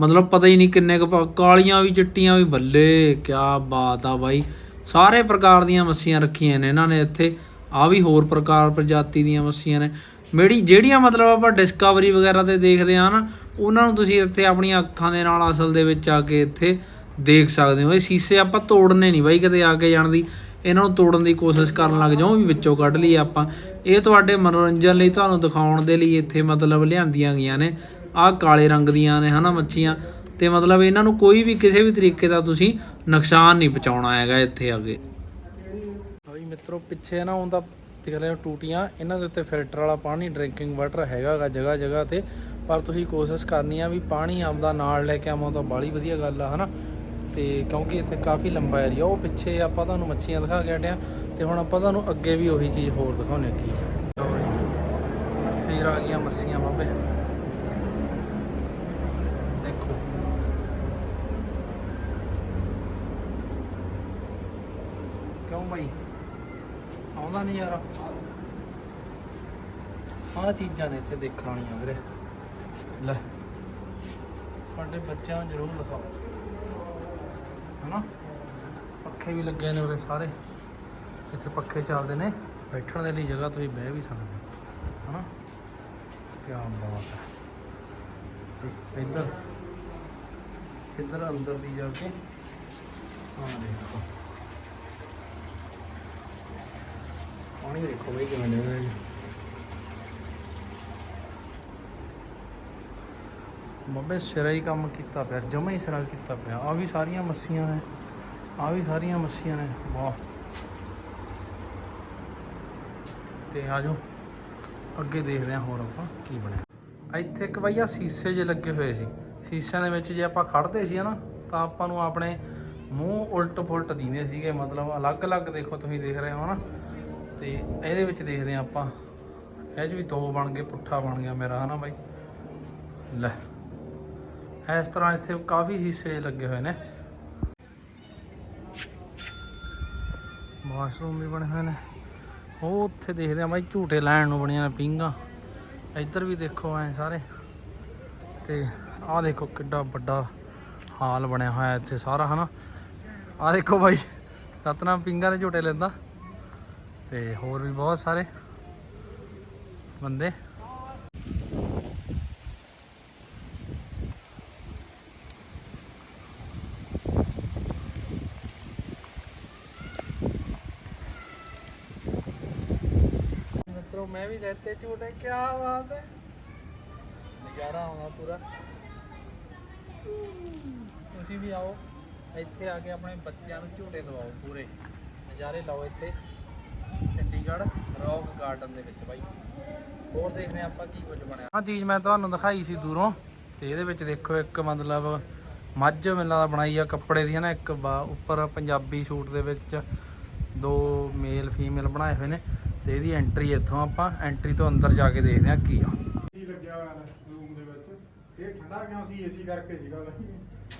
ਮਤਲਬ ਪਤਾ ਹੀ ਨਹੀਂ ਕਿੰਨੇ ਕੁ ਭਾ- ਕਾਲੀਆਂ ਵੀ, ਚਿੱਟੀਆਂ ਵੀ, ਬੱਲੇ, ਕਿਆ ਬਾਤ ਆ ਬਾਈ। ਸਾਰੇ ਪ੍ਰਕਾਰ ਦੀਆਂ ਮੱਛੀਆਂ ਰੱਖੀਆਂ ਨੇ ਇਹਨਾਂ ਨੇ ਇੱਥੇ। ਆ ਵੀ ਹੋਰ ਪ੍ਰਕਾਰ ਪ੍ਰਜਾਤੀ ਦੀਆਂ ਮੱਛੀਆਂ ਨੇ। ਮੇਰੀ ਜਿਹੜੀਆਂ ਮਤਲਬ ਆਪਾਂ ਡਿਸਕਵਰੀ ਵਗੈਰਾ ਤੇ ਦੇਖਦੇ ਆ ਨਾ, ਉਹਨਾਂ ਨੂੰ ਤੁਸੀਂ ਇੱਥੇ ਆਪਣੀਆਂ ਅੱਖਾਂ ਦੇ ਨਾਲ, ਅਸਲ ਦੇ ਵਿੱਚ ਆ ਕੇ ਇੱਥੇ ਦੇਖ ਸਕਦੇ ਹੋ। ਇਹ ਸੀਸੇ ਆਪਾਂ ਤੋੜਨੇ ਨਹੀਂ ਬਾਈ ਕਦੇ ਆ ਕੇ ਜਾਣ ਦੀ। ਇਹਨਾਂ ਨੂੰ ਤੋੜਨ ਦੀ ਕੋਸ਼ਿਸ਼ ਕਰਨ ਲੱਗ ਜਾਓ ਵੀ ਵਿੱਚੋਂ ਕੱਢ ਲਈਏ ਆਪਾਂ। ਇਹ ਤੁਹਾਡੇ ਮਨੋਰੰਜਨ ਲਈ, ਤੁਹਾਨੂੰ ਦਿਖਾਉਣ ਦੇ ਲਈ ਇੱਥੇ ਮਤਲਬ ਲਿਆਂਦੀਆਂ ਗਈਆਂ ਨੇ। ਆਹ ਕਾਲੇ ਰੰਗ ਦੀਆਂ ਨੇ ਹਨਾ ਮੱਛੀਆਂ। ਤੇ ਮਤਲਬ ਇਹਨਾਂ ਨੂੰ ਕੋਈ ਵੀ ਕਿਸੇ ਵੀ ਤਰੀਕੇ ਦਾ ਤੁਸੀਂ ਨੁਕਸਾਨ ਨਹੀਂ ਪਹੁੰਚਾਉਣਾ ਹੈਗਾ ਇੱਥੇ ਅੱਗੇ। ਕੇ ਭਾਈ ਮਿੱਤਰੋ, ਪਿੱਛੇ ਨਾ ਹੁੰਦਾ ਦਿਖ ਰਹੇ ਹੋ ਟੂਟੀਆਂ। ਇਹਨਾਂ ਦੇ ਉੱਤੇ ਫਿਲਟਰ ਵਾਲਾ ਪਾਣੀ, ਡਰਿੰਕਿੰਗ ਵਾਟਰ ਹੈਗਾਗਾ ਜਗ੍ਹਾ ਜਗ੍ਹਾ ਤੇ। ਪਰ ਤੁਸੀਂ ਕੋਸ਼ਿਸ਼ ਕਰਨੀ ਆ ਵੀ ਪਾਣੀ ਆਪਦਾ ਨਾਲ ਲੈ ਕੇ ਆਵਾਂ ਤਾਂ ਬਾਲੀ ਵਧੀਆ ਗੱਲ ਆ, ਹਨਾ। ਤੇ ਕਿਉਂਕਿ ਇੱਥੇ ਕਾਫੀ ਲੰਬਾ ਏਰੀਆ ਉਹ ਪਿੱਛੇ ਆਪਾਂ ਤੁਹਾਨੂੰ ਮੱਛੀਆਂ ਦਿਖਾ ਕੇ ਹਟਿਆ ਤੇ ਹੁਣ ਆਪਾਂ ਤੁਹਾਨੂੰ ਅੱਗੇ ਵੀ ਉਹੀ ਚੀਜ਼ ਹੋਰ ਦਿਖਾਉਣੇ ਕੀ ਲਓ ਫੇਰ ਆ ਗਈਆਂ ਮੱਛੀਆਂ ਬਾਬੇ ਦੇਖੋ ਕਿਉਂ ਭਾਈ ਆਉਂਦਾ ਨਹੀਂ ਯਾਰ। ਆਹ ਚੀਜ਼ਾਂ ਨੇ ਇੱਥੇ ਦੇਖਣ ਵਾਲੀਆਂ ਵੀਰੇ। ਲੈ। ਸਾਡੇ ਬੱਚਿਆਂ ਨੂੰ ਜ਼ਰੂਰ ਦਿਖਾਓ। ਹਨਾ? ਪੱਖੇ ਵੀ ਲੱਗੇ ਨੇ ਉਰੇ ਸਾਰੇ। ਇੱਥੇ ਪੱਖੇ ਚੱਲਦੇ ਨੇ। ਬੈਠਣ ਦੇ ਲਈ ਜਗ੍ਹਾ ਤੁਸੀਂ ਬਹਿ ਵੀ ਸਕਦੇ ਹੋ। ਹਨਾ? ਕੀ ਬਾਤ ਹੈ। ਇੱਧਰ। ਇੱਧਰ ਅੰਦਰ ਦੀ ਜਾ ਕੇ। ਹਾਂ ਦੇਖੋ। ਪਾਣੀ ਦੇਖੋ ਬਈ ਕਿਵੇਂ ਡਿੱਗ ਰਿਹਾ ਬੱਬੇ, ਸਿਰਾ ਹੀ ਕੰਮ ਕੀਤਾ ਪਿਆ, ਜਮਾ ਹੀ ਸਿਰਾ ਕੀਤਾ ਪਿਆ। ਆ ਵੀ ਸਾਰੀਆਂ ਮੱਛੀਆਂ ਨੇ ਆ ਵੀ ਸਾਰੀਆਂ ਮੱਛੀਆਂ ਨੇ। ਵਾਹ। ਤੇ ਆਜੋ ਅੱਗੇ ਦੇਖਦੇ ਹਾਂ ਹੋਰ ਆਪਾਂ ਕੀ ਬਣਿਆ। ਇੱਥੇ ਇੱਕ ਬਈਆ ਸੀਸੇ ਜੇ ਲੱਗੇ ਹੋਏ ਸੀ। ਸੀਸਿਆਂ ਦੇ ਵਿੱਚ ਜੇ ਆਪਾਂ ਖੜਦੇ ਸੀ ਨਾ ਤਾਂ ਆਪਾਂ ਨੂੰ ਆਪਣੇ ਮੂੰਹ ਉਲਟ ਫੁਲਟ ਦੀਨੇ ਸੀਗੇ। ਮਤਲਬ ਅਲੱਗ-ਅਲੱਗ ਦੇਖੋ, ਤੁਸੀਂ ਦੇਖ ਰਹੇ ਹੋ ਨਾ ਤੇ ਇਹਦੇ ਵਿੱਚ ਦੇਖਦੇ ਹਾਂ ਆਪਾਂ। ਇਹ 'ਚ ਵੀ ਦੋ ਬਣ ਗਏ, ਪੁੱਠਾ ਬਣ ਗਿਆ ਮੇਰਾ, ਹਨਾ ਬਾਈ? ਲੈ, ਇਸ ਤਰ੍ਹਾਂ ਇੱਥੇ ਕਾਫੀ ਹਿੱਸੇ ਲੱਗੇ ਹੋਏ ਨੇ। ਵਾਸ਼ਰੂਮ ਵੀ ਬਣੇ ਹੋਏ ਨੇ। ਉਹ ਉੱਥੇ ਦੇਖਦੇ ਆ ਬਾਈ, ਝੂਟੇ ਲੈਣ ਨੂੰ ਬਣੀਆਂ ਨੇ ਪਿੰਗਾ ਇੱਧਰ ਵੀ ਦੇਖੋ ਐ ਸਾਰੇ। ਤੇ ਆਹ ਦੇਖੋ ਕਿੱਡਾ ਵੱਡਾ ਹਾਲ ਬਣਿਆ ਹੋਇਆ ਇੱਥੇ ਸਾਰਾ, ਹਨਾ? ਆਹ ਦੇਖੋ ਬਾਈ ਰਤਨਾ ਪਿੰਗਾ ਦੇ ਝੂਟੇ ਲੈਂਦਾ। ਤੇ ਹੋਰ ਵੀ ਬਹੁਤ ਸਾਰੇ ਬੰਦੇ। ਮਿੱਤਰੋ, ਮੈਂ ਵੀ ਲੈਤੇ ਝੂਟੇ ਕੀ ਬਾਤ ਹੈ। ਨਜ਼ਾਰਾ ਆਉਂਦਾ ਪੂਰਾ। ਤੁਸੀਂ ਵੀ ਆਓ, ਇੱਥੇ ਆ ਕੇ ਆਪਣੇ ਬੱਚਿਆਂ ਨੂੰ ਝੂਟੇ ਦਵਾਓ ਪੂਰੇ। ਨਜ਼ਾਰੇ ਲਾਓ ਇੱਥੇ। ਚੰਡੀਗੜ੍ਹ ਰੌਕ ਗਾਰਡਨ ਦੇ ਵਿੱਚ ਬਾਈ। ਹੋਰ ਦੇਖਦੇ ਹਾਂ ਆਪਾਂ ਕੀ ਕੁਝ ਬਣਿਆ। ਆਹ ਚੀਜ਼ ਮੈਂ ਤੁਹਾਨੂੰ ਦਿਖਾਈ ਸੀ ਦੂਰੋਂ ਤੇ ਇਹਦੇ ਵਿੱਚ ਦੇਖੋ ਇੱਕ ਮਤਲਬ ਮੱਝ ਮੈਨੂੰ ਲੱਗਦਾ ਬਣਾਈ ਆ ਕੱਪੜੇ ਦੀ ਨਾ ਇੱਕ ਬਾ- ਉੱਪਰ ਪੰਜਾਬੀ ਸੂਟ ਦੇ ਵਿੱਚ ਦੋ ਮੇਲ ਫੀਮੇਲ ਬਣਾਏ ਹੋਏ ਨੇ ਤੇ ਇਹਦੀ ਐਂਟਰੀ ਇੱਥੋਂ ਆਪਾਂ ਐਂਟਰੀ ਤੋਂ ਅੰਦਰ ਜਾ ਕੇ ਦੇਖਦੇ ਹਾਂ ਕੀ ਆ। ਏਸੀ ਲੱਗਿਆ ਹੋਇਆ ਰੂਮ ਦੇ ਵਿੱਚ। ਇਹ ਠੰਡਾ ਕਿਉਂ ਸੀ? ਏਸੀ ਕਰਕੇ ਸੀਗਾ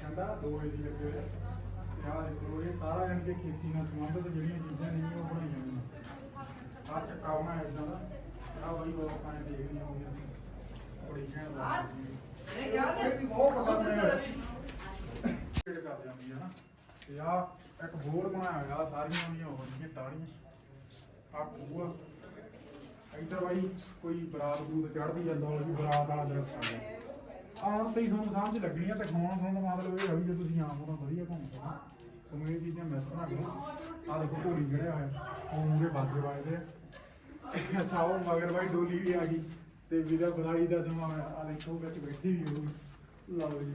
ਠੰਡਾ ਦੋ ਏਸੀ ਲੱਗੇ ਹੋਏ ਆ। ਤੇ ਆਹ ਦੇਖੋ ਇਹ ਸਾਰਾ ਜਾਣੀ ਕਿ ਖੇਤੀ ਨਾਲ ਸੰਬੰਧਿਤ ਜਿਹੜੀਆਂ ਚੀਜ਼ਾਂ ਨੇ ਉਹ ਬਣਾਈਆਂ ਆ ਚੱਕਾ ਬਣਾਇਆ ਇਦਾਂ ਦਾ। ਆ ਬਈ ਉਹ ਆਪਾਂ ਨੇ ਦੇਖਣੀਆਂ ਹੋਈਆਂ ਬੜੀ ਘੈਂਟ ਲੱਗਦੀ ਹੈ। ਇਹ ਵੀ ਬਹੁਤ ਬਣਿਆ ਫੀਡ ਕਰ ਜਾਂਦੀ ਹੈ ਨਾ। ਤੇ ਆ ਇੱਕ ਹੋਰ ਬਣਾਇਆ ਹੋਇਆ ਸਾਰੀਆਂ ਉਹਦੀਆਂ ਹੋ ਰਹੀਆਂ ਟਾਹਣੀਆਂ। ਆ ਖੂਆ ਇੱਧਰ ਬਾਈ ਕੋਈ ਬਰਾਤ ਬੂਤ ਚੜਦੀ ਜਾਂਦਾ ਉਹ ਵੀ ਬਰਾਤ ਵਾਲਾ ਦਰਸ ਆ ਆਉਣ ਤੇ ਹੀ ਤੁਹਾਨੂੰ ਸਮਝ ਲੱਗਣੀ ਆ ਤੇ ਖਾਣ ਖਾਣ ਦਾ ਮਤਲਬ ਇਹ ਆ ਵੀ ਜੇ ਤੁਸੀਂ ਆਮ ਤਾਂ ਵਧੀਆ ਘੁੰਮ ਸਕੋ ਤੁਹਾਨੂੰ ਇਹ ਚੀਜ਼ਾਂ ਮਿਸ ਨਾ ਕਰੋ ਆ ਦੇਖੋ ਘੋੜੀ ਚੜਿਆ ਹੋਇਆ ਉਹ ਮੂਰੇ ਬਾਜੇ ਵੱਜਦੇ ਆ। ਸਾਓ ਮਗਰ ਬਾਈ ਡੋਲੀ ਵੀ ਆ ਗਈ ਤੇ ਵਿਦਾ ਬਧਾਈ ਦਾ ਸਮਾਂ ਆ ਦੇਖੋ ਵਿੱਚ ਬੈਠੀ ਵੀ ਉਹ ਲਓ ਜੀ।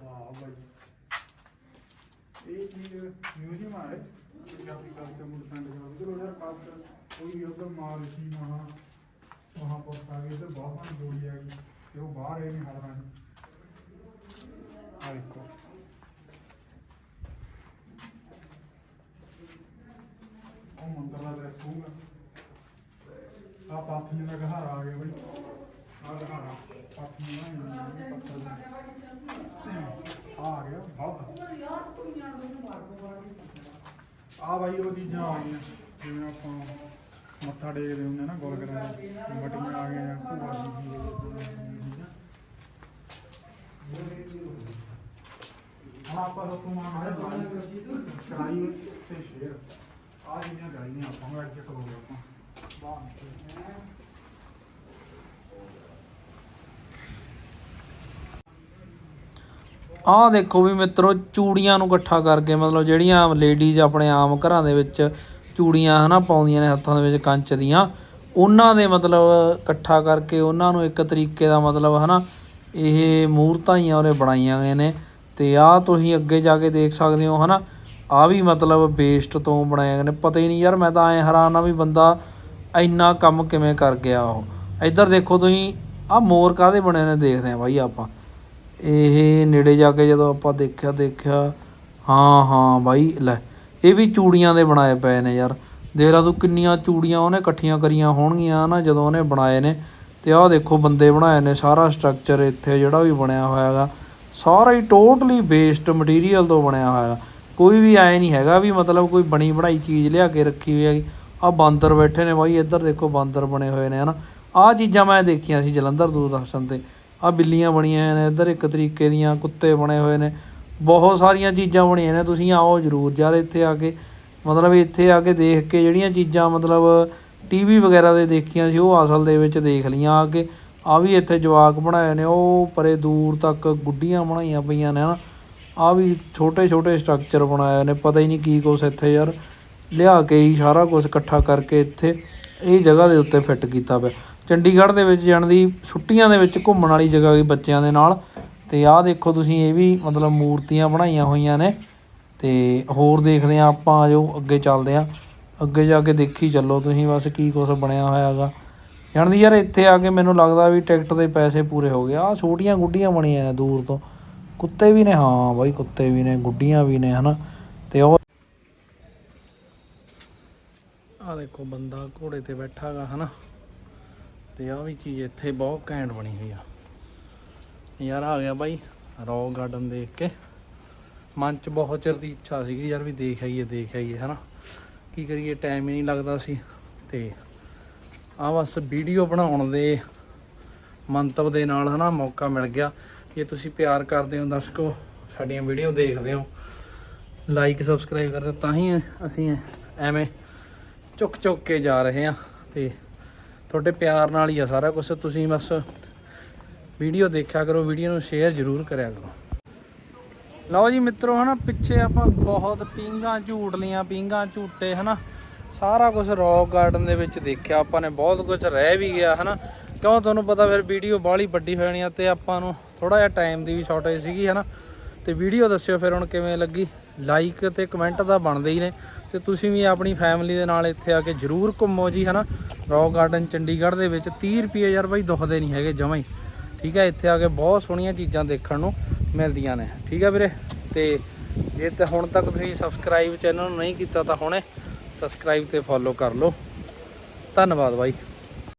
ਵਾਹ ਬਾਈ। ਇਹ ਚੀਜ਼ ਮਿਊਜ਼ੀਅਮ ਆ ਹੈ ਪੰਜਾਬੀ ਕਲਚਰ ਨੂੰ ਡਿਪੈਂਡ ਕਰਦਾ ਚਲੋ ਯਾਰ ਕਲਚਰ ਕੋਈ ਵੀ ਉਧਰ ਮਾਲ ਸੀ ਮਹਾ ਵਹਾਂ ਪਰ ਆ ਗਏ ਤੇ ਬਹੁਤ ਜੋੜੀ ਆ ਗਈ ਤੇ ਉਹ ਬਾਹਰ ਇਹ ਨਹੀਂ ਹਟਦਾ ਆ ਦੇਖੋ। ਉਹ ਮੰਦਰ ਦਾ ਦਰਸ ਹੋਊਗਾ। ਆ ਪਾਥੀਆਂ ਦਾ ਘਹਾਰਾ ਆ ਗਿਆ ਬਈ ਆ ਘਹਾਰਾ ਪਾਥੀਆਂ ਬਣਾਈਆਂ ਨੇ ਪੱਥਰ ਦੀਆਂ ਆ ਆ ਗਿਆ ਬਹੁਤ ਆ ਬਾਈ ਉਹ ਚੀਜ਼ਾਂ ਆ ਗਈਆਂ ਜਿਵੇਂ ਆਪਾਂ ਮੱਥਾ ਟੇਕਦੇ ਹੁੰਦੇ ਨਾ ਗੁਲਗਰਾ ਮਟੀਆਂ ਆ ਗਈਆਂ ਭੂਆ ਦੀ ਹੁਣ ਆਪਾਂ ਰੋਕੂ ਮਾਰ ਕੜਾਈ ਤੇ ਸ਼ੇਰ ਆ ਜਿਹੜੀਆਂ ਗਾਈਆਂ ਆਹ ਦੇਖੋ ਵੀ ਮਿੱਤਰੋ, ਚੂੜੀਆਂ ਨੂੰ ਇਕੱਠਾ ਕਰਕੇ, ਮਤਲਬ ਜਿਹੜੀਆਂ ਲੇਡੀਜ਼ ਆਪਣੇ ਆਮ ਘਰਾਂ ਦੇ ਵਿੱਚ ਚੂੜੀਆਂ ਹਨਾ ਪਾਉਂਦੀਆਂ ਨੇ ਹੱਥਾਂ ਦੇ ਵਿੱਚ ਕੰਚ ਦੀਆਂ, ਉਹਨਾਂ ਦੇ ਮਤਲਬ ਇਕੱਠਾ ਕਰਕੇ ਉਹਨਾਂ ਨੂੰ ਇੱਕ ਤਰੀਕੇ ਦਾ ਮਤਲਬ ਹਨਾ, ਇਹ ਮੂਰਤਾਂ ਹੀ ਉਹਨੇ ਬਣਾਈਆਂ ਗਏ ਨੇ। ਤੇ ਆਹ ਤੁਸੀਂ ਅੱਗੇ ਜਾ ਕੇ ਦੇਖ ਸਕਦੇ ਹੋ ਹਨਾ ਆ ਵੀ ਮਤਲਬ ਵੇਸਟ ਤੋਂ ਬਣਾਏ ਗਏ ਨੇ। ਪਤਾ ਹੀ ਨਹੀਂ ਯਾਰ, ਮੈਂ ਤਾਂ ਐ ਹੈਰਾਨ ਆ ਵੀ ਬੰਦਾ ਇੰਨਾ ਕੰਮ ਕਿਵੇਂ ਕਰ ਗਿਆ ਉਹ? ਇੱਧਰ ਦੇਖੋ ਤੁਸੀਂ, ਆਹ ਮੋਰ ਕਾਹਦੇ ਬਣੇ ਨੇ ਦੇਖਦੇ ਆ ਬਾਈ ਆਪਾਂ। ਇਹ ਨੇੜੇ ਜਾ ਕੇ ਜਦੋਂ ਆਪਾਂ ਦੇਖਿਆ ਦੇਖਿਆ, ਹਾਂ ਹਾਂ ਬਾਈ, ਲੈ, ਇਹ ਵੀ ਚੂੜੀਆਂ ਦੇ ਬਣਾਏ ਪਏ ਨੇ ਯਾਰ। ਦੇਖ ਲਾ ਤੂੰ ਕਿੰਨੀਆਂ ਚੂੜੀਆਂ ਉਹਨੇ ਇਕੱਠੀਆਂ ਕਰੀਆਂ ਹੋਣਗੀਆਂ ਨਾ ਜਦੋਂ ਉਹਨੇ ਬਣਾਏ ਨੇ। ਤੇ ਆਹ ਦੇਖੋ ਬੰਦੇ ਬਣਾਏ ਨੇ, ਸਾਰਾ ਸਟਰਕਚਰ ਇੱਥੇ ਜਿਹੜਾ ਵੀ ਬਣਿਆ ਹੋਇਆ ਹੈਗਾ। ਸਾਰਾ ਹੀ ਟੋਟਲੀ ਵੇਸਟ ਮਟੀਰੀਅਲ ਤੋਂ ਬਣਿਆ ਹੋਇਆ। ਕੋਈ ਵੀ ਐ ਨਹੀਂ ਹੈਗਾ ਵੀ ਮਤਲਬ ਕੋਈ ਬਣੀ ਬਣਾਈ ਚੀਜ਼ ਲਿਆ ਕੇ ਰੱਖੀ ਹੋਈ ਹੈਗੀ। ਆ ਬਾਂਦਰ ਬੈਠੇ ਨੇ ਬਾਈ, ਇੱਧਰ ਦੇਖੋ ਬਾਂਦਰ ਬਣੇ ਹੋਏ ਨੇ, ਹਨਾ। ਆਹ ਚੀਜ਼ਾਂ ਮੈਂ ਦੇਖੀਆਂ ਸੀ ਜਲੰਧਰ ਦੂਰਦਰਸ਼ਨ ਤੇ। ਆ ਬਿੱਲੀਆਂ ਬਣੀਆਂ ਹੋਈਆਂ ਨੇ, ਇੱਧਰ ਇੱਕ ਤਰੀਕੇ ਦੀਆਂ ਕੁੱਤੇ ਬਣੇ ਹੋਏ ਨੇ। ਬਹੁਤ ਸਾਰੀਆਂ ਚੀਜ਼ਾਂ ਬਣੀਆਂ ਨੇ, ਤੁਸੀਂ ਆਓ ਜਰੂਰ, ਯਾਰ ਇੱਥੇ ਆ ਕੇ, ਮਤਲਬ ਇੱਥੇ ਆ ਕੇ ਦੇਖ ਕੇ ਜਿਹੜੀਆਂ ਚੀਜ਼ਾਂ ਮਤਲਬ ਟੀਵੀ ਵਗੈਰਾ ਦੇ ਦੇਖੀਆਂ ਸੀ, ਉਹ ਅਸਲ ਦੇ ਵਿੱਚ ਦੇਖ ਲਈਆਂ ਆ ਕੇ। ਆ ਵੀ ਇੱਥੇ ਜਵਾਕ ਬਣਾਏ ਨੇ, ਉਹ ਪਰੇ ਦੂਰ ਤੱਕ ਗੁੱਡੀਆਂ ਬਣਾਈਆਂ ਪਈਆਂ ਨੇ, ਹਨਾ। ਆ ਵੀ ਛੋਟੇ ਛੋਟੇ ਸਟਰਕਚਰ ਬਣਾਏ ਨੇ, ਪਤਾ ਹੀ ਨਹੀਂ ਕੀ ਕੁਛ ਇੱਥੇ ਯਾਰ। ਲਿਆ ਕੇ ਹੀ ਸਾਰਾ ਕੁਝ ਇਕੱਠਾ ਕਰਕੇ ਇੱਥੇ ਇਹ ਜਗ੍ਹਾ ਦੇ ਉੱਤੇ ਫਿੱਟ ਕੀਤਾ ਪਿਆ। ਚੰਡੀਗੜ੍ਹ ਦੇ ਵਿੱਚ ਜਾਣ ਦੀ ਛੁੱਟੀਆਂ ਦੇ ਵਿੱਚ ਘੁੰਮਣ ਵਾਲੀ ਜਗ੍ਹਾ ਵੀ ਬੱਚਿਆਂ ਦੇ ਨਾਲ। ਅਤੇ ਆਹ ਦੇਖੋ ਤੁਸੀਂ, ਇਹ ਵੀ ਮਤਲਬ ਮੂਰਤੀਆਂ ਬਣਾਈਆਂ ਹੋਈਆਂ ਨੇ। ਅਤੇ ਹੋਰ ਦੇਖਦੇ ਹਾਂ ਆਪਾਂ ਜੋ ਅੱਗੇ ਚੱਲਦੇ ਹਾਂ। ਅੱਗੇ ਜਾ ਕੇ ਦੇਖੀ ਚੱਲੋ ਤੁਸੀਂ, ਬਸ ਕੀ ਕੁਛ ਬਣਿਆ ਹੋਇਆ ਹੈਗਾ ਜਾਣਦੀ ਯਾਰ ਇੱਥੇ ਆ ਕੇ ਮੈਨੂੰ ਲੱਗਦਾ ਵੀ ਟਿਕਟ ਦੇ ਪੈਸੇ ਪੂਰੇ ਹੋ ਗਏ। ਆਹ ਛੋਟੀਆਂ ਗੁੱਡੀਆਂ ਬਣੀਆਂ ਨੇ ਦੂਰ ਤੋਂ। ਕੁੱਤੇ ਵੀ ਨੇ, ਹਾਂ ਬਾਈ ਕੁੱਤੇ ਵੀ ਨੇ, ਗੁੱਡੀਆਂ ਵੀ ਨੇ, ਹਨਾ। ਅਤੇ ਉਹ ਆ ਦੇਖੋ ਬੰਦਾ ਘੋੜੇ ਤੇ ਬੈਠਾ ਗਾ ਹਨਾ? ਤੇ ਆ ਵੀ ਚੀਜ਼ ਇੱਥੇ ਬਹੁਤ ਘੈਂਟ ਬਣੀ ਹੋਈ ਆ। ਯਾਰ ਆ ਗਿਆ ਬਾਈ ਰੌਕ ਗਾਰਡਨ ਦੇਖ ਕੇ। ਮਨ ਚ ਬਹੁਤ ਚਿਰ ਦੀ ਇੱਛਾ ਸੀਗੀ ਯਾਰ ਵੀ ਦੇਖ ਆਈਏ ਦੇਖ ਆਈਏ ਹਨਾ? ਕੀ ਕਰੀਏ ਟਾਈਮ ਹੀ ਨਹੀਂ ਲੱਗਦਾ ਸੀ। ਤੇ ਆ ਬਸ ਵੀਡੀਓ ਬਣਾਉਣ ਦੇ ਮੰਤਵ ਦੇ ਨਾਲ ਹਨਾ ਮੌਕਾ ਮਿਲ ਗਿਆ। ਜੇ ਤੁਸੀਂ ਪਿਆਰ ਕਰਦੇ ਹੋ ਦਰਸ਼ਕੋ ਸਾਡੀਆਂ ਵੀਡੀਓ ਦੇਖਦੇ ਹੋ ਲਾਈਕ ਸਬਸਕ੍ਰਾਈਬ ਕਰਦੇ ਹੋ, ਤਾਂ ਹੀ ਅਸੀਂ ਐਵੇਂ ਚੁੱਕ ਚੁੱਕ ਕੇ ਜਾ ਰਹੇ ਆ ਤੇ ਤੁਹਾਡੇ ਪਿਆਰ ਨਾਲ ਹੀ ਆ ਸਾਰਾ ਕੁਝ ਤੁਸੀਂ ਬਸ ਵੀਡੀਓ ਦੇਖਿਆ ਕਰੋ ਵੀਡੀਓ ਨੂੰ ਸ਼ੇਅਰ ਜ਼ਰੂਰ ਕਰਿਆ ਕਰੋ। ਲਓ ਜੀ ਮਿੱਤਰੋ, ਹਨਾ, ਪਿੱਛੇ ਆਪਾਂ ਬਹੁਤ ਪੀਂਘਾਂ ਝੂਟ ਲੀਆਂ, ਪੀਂਘਾਂ ਝੂਟੇ, ਹਨਾ। ਸਾਰਾ ਕੁਝ ਰੌਕ ਗਾਰਡਨ ਦੇ ਵਿੱਚ ਦੇਖਿਆ, ਆਪਾਂ ਨੇ ਬਹੁਤ ਕੁਝ ਰਹਿ ਵੀ ਗਿਆ, ਹਨਾ। ਕਿਉਂ ਤੁਹਾਨੂੰ ਪਤਾ ਫਿਰ ਵੀਡੀਓ ਬਾਹਲੀ ਵੱਡੀ ਹੋ ਜਾਣੀ ਆ ਤੇ ਆਪਾਂ ਨੂੰ ਥੋੜਾ ਜਿਹਾ ਟਾਈਮ ਦੀ ਵੀ ਸ਼ਾਰਟੇਜ ਸੀਗੀ, ਹਨਾ। ਤੇ ਵੀਡੀਓ ਦੱਸਿਓ ਫਿਰ ਹੁਣ ਕਿਵੇਂ ਲੱਗੀ। ਲਾਈਕ ਤੇ ਕਮੈਂਟ ਤਾਂ ਬਣਦੇ ਹੀ ਨੇ। ਤੇ ਤੁਸੀਂ ਵੀ ਆਪਣੀ ਫੈਮਿਲੀ ਦੇ ਨਾਲ ਇੱਥੇ ਆ ਕੇ ਜਰੂਰ ਘੁੰਮੋ ਜੀ, ਹਨਾ? ਰੌਕ ਗਾਰਡਨ ਚੰਡੀਗੜ੍ਹ ਦੇ ਵਿੱਚ 30 ਰੁਪਏ ਯਾਰ ਬਾਈ ਦੁਖਦੇ ਨਹੀਂ ਹੈਗੇ ਜਮਾਂ ਹੀ। ਠੀਕ ਹੈ ਇੱਥੇ ਆ ਕੇ ਬਹੁਤ ਸੋਹਣੀਆਂ ਚੀਜ਼ਾਂ ਦੇਖਣ ਨੂੰ ਮਿਲਦੀਆਂ ਨੇ। ਠੀਕ ਹੈ ਵੀਰੇ? ਤੇ ਜੇ ਤੇ ਹੁਣ ਤੱਕ ਤੁਸੀਂ ਸਬਸਕ੍ਰਾਈਬ ਚੈਨਲ ਨੂੰ ਨਹੀਂ ਕੀਤਾ ਤਾਂ ਹੁਣੇ ਸਬਸਕ੍ਰਾਈਬ ਤੇ ਫੋਲੋ ਕਰ ਲਓ। ਧੰਨਵਾਦ ਬਾਈ।